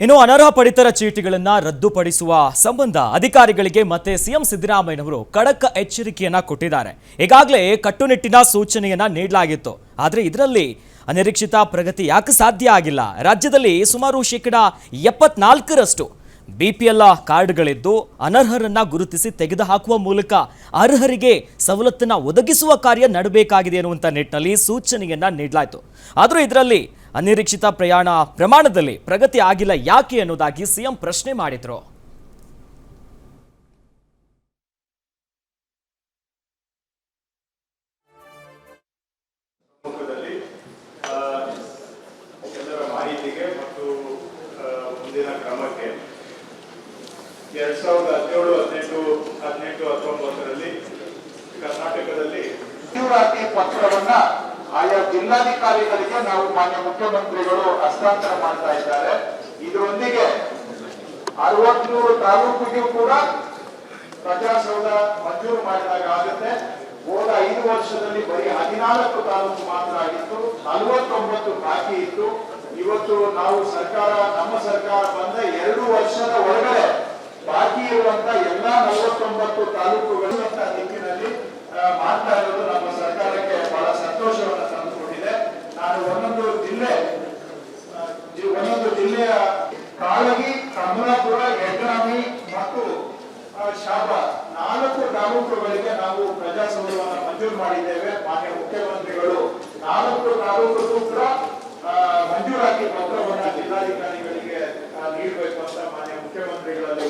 ಇನ್ನು ಅನರ್ಹ ಪಡಿತರ ಚೀಟಿಗಳನ್ನ ರದ್ದುಪಡಿಸುವ ಸಂಬಂಧ ಅಧಿಕಾರಿಗಳಿಗೆ ಮತ್ತೆ ಸಿಎಂ ಸಿದ್ದರಾಮಯ್ಯನವರು ಕಡಕ ಎಚ್ಚರಿಕೆಯನ್ನ ಕೊಟ್ಟಿದ್ದಾರೆ. ಈಗಾಗಲೇ ಕಟ್ಟುನಿಟ್ಟಿನ ಸೂಚನೆಯನ್ನ ನೀಡಲಾಗಿತ್ತು. ಆದರೆ ಇದರಲ್ಲಿ ಅನಿರೀಕ್ಷಿತ ಪ್ರಗತಿ ಯಾಕೆ ಸಾಧ್ಯ ಆಗಿಲ್ಲ? ರಾಜ್ಯದಲ್ಲಿ ಸುಮಾರು ಶೇಕಡ ಎಪ್ಪತ್ನಾಲ್ಕರಷ್ಟು ಬಿಪಿಎಲ್ ಕಾರ್ಡ್ಗಳಿದ್ದು ಅನರ್ಹರನ್ನ ಗುರುತಿಸಿ ತೆಗೆದುಹಾಕುವ ಮೂಲಕ ಅರ್ಹರಿಗೆ ಸವಲತ್ತನ್ನು ಒದಗಿಸುವ ಕಾರ್ಯ ನಡಬೇಕಾಗಿದೆ ಎನ್ನುವಂಥ ನಿಟ್ಟಿನಲ್ಲಿ ಸೂಚನೆಯನ್ನ ನೀಡಲಾಯಿತು. ಆದರೂ ಇದರಲ್ಲಿ ಅನಿರೀಕ್ಷಿತ ಪ್ರಯಾಣ ಪ್ರಮಾಣದಲ್ಲಿ ಪ್ರಗತಿ ಆಗಿಲ್ಲ ಯಾಕೆ ಅನ್ನೋದಾಗಿ ಸಿಎಂ ಪ್ರಶ್ನೆ ಮಾಡಿದ್ರು. ಎರಡ್ ಸಾವಿರದ ಹದಿನೇಳು ಹದಿನೆಂಟು ಹದಿನೆಂಟು ಹತ್ತೊಂಬತ್ತರಲ್ಲಿ ಕರ್ನಾಟಕದಲ್ಲಿ ಪತ್ರವನ್ನ ಆಯಾ ಜಿಲ್ಲಾಧಿಕಾರಿಗಳಿಗೆ ನಾವು ಮಾನ್ಯ ಮುಖ್ಯಮಂತ್ರಿಗಳು ಹಸ್ತಾಂತರ ಮಾಡ್ತಾ ಇದ್ದಾರೆ. ಇದರೊಂದಿಗೆ ಅರವತ್ಮೂರು ತಾಲೂಕಿಗೂ ಕೂಡ ಪ್ರಜಾಸೌಧ ಮಂಜೂರು ಮಾಡಿದಾಗ ಆಗುತ್ತೆ. ಹೋದ ಐದು ವರ್ಷದಲ್ಲಿ ಬರೀ ಹದಿನಾಲ್ಕು ತಾಲೂಕು ಮಾತ್ರ ಆಗಿತ್ತು. ನಲವತ್ತೊಂಬತ್ತು ಬಾಕಿ ಇತ್ತು. ಇವತ್ತು ನಾವು ಸರ್ಕಾರ ನಮ್ಮ ಸರ್ಕಾರ ಬಂದ ಎರಡು ವರ್ಷದ ಒಳಗಡೆ ಬಾಕಿ ಇರುವಂತ ಎಲ್ಲಾ ನಲವತ್ತೊಂಬತ್ತು ತಾಲೂಕುಗಳು ಆ, ಮಾಡ್ತಾ ಇರೋದು ನಮ್ಮ ಸರ್ಕಾರಕ್ಕೆ ಒಂದೊಂದು ಜಿಲ್ಲೆಯ ಕಾಳಗಿ ಕಮಲಾಪುರ ಯಡ್ರಾಮಿ ಮತ್ತು ಶಾಬ ನಾಲ್ಕು ತಾಲೂಕುಗಳಿಗೆ ನಾವು ಪ್ರಜಾಸೌಧವನ್ನು ಮಂಜೂರು ಮಾಡಿದ್ದೇವೆ. ಮಾನ್ಯ ಮುಖ್ಯಮಂತ್ರಿಗಳು ನಾಲ್ಕು ತಾಲೂಕು ಕೂಡ ಮಂಜೂರಾತಿ ಪತ್ರವನ್ನು ಜಿಲ್ಲಾಧಿಕಾರಿಗಳಿಗೆ ನೀಡಬೇಕು ಅಂತ ಮಾನ್ಯ ಮುಖ್ಯಮಂತ್ರಿಗಳಲ್ಲಿ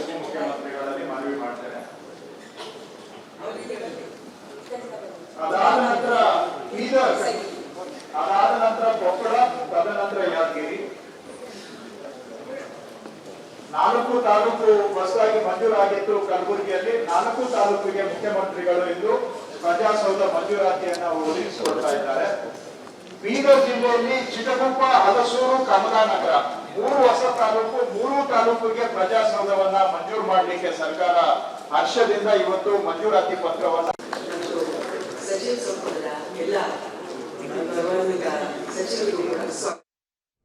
ನಾಲ್ಕು ತಾಲೂಕು ಹೊಸದಾಗಿ ಮಂಜೂರಾಗಿತ್ತು ಕಲಬುರಗಿಯಲ್ಲಿ, ನಾಲ್ಕು ತಾಲೂಕಿಗೆ ಮುಖ್ಯಮಂತ್ರಿಗಳು ಇಂದು ಪ್ರಜಾಸೌಧ ಮಂಜೂರಾತಿಯನ್ನು ಒದಗಿಸಿಕೊಡ್ತಾ ಇದ್ದಾರೆ. ಬೀದರ್ ಜಿಲ್ಲೆಯಲ್ಲಿ ಚಿಟಗುಪ್ಪ ಹಲಸೂರು ಕಮಲಾನಗರ ಮೂರು ಹೊಸ ತಾಲೂಕು, ಮೂರು ತಾಲೂಕಿಗೆ ಪ್ರಜಾಸೌಧವನ್ನ ಮಂಜೂರು ಮಾಡಲಿಕ್ಕೆ ಸರ್ಕಾರ ಹರ್ಷದಿಂದ ಇವತ್ತು ಮಂಜೂರಾತಿ ಪತ್ರವನ್ನ ಸಚಿವ